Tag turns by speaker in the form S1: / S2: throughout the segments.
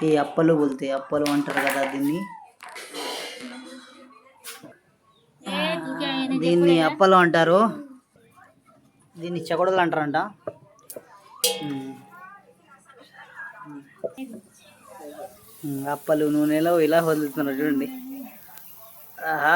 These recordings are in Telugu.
S1: ఈ అప్పలు బోల్తాయి అప్పలు అంటారు కదా దీన్ని. దీన్ని అప్పలు అంటారు. దీన్ని చెకొడలు అంటారంట. అప్పలు నూనెలో ఇలా వదులుతున్నారు చూడండి. ఆహా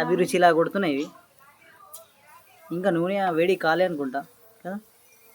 S1: అభిరుచి ఇలా కొడుతున్నాయి ఇంకా నూనె వేడి కాలే అనుకుంటా కదా?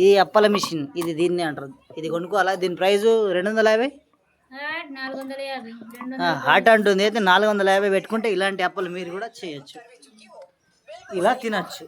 S1: ఇది అప్పల మిషన్. ఇది దీన్ని అంటారు. ఇది కొనుక్కోవాలా? దీని ప్రైస్ రెండు వందల యాభై. హాట్ అంటుంది. అయితే నాలుగు వందల యాభై పెట్టుకుంటే ఇలాంటి అప్పలు మీరు కూడా చేయొచ్చు. ఇలా తినచ్చు.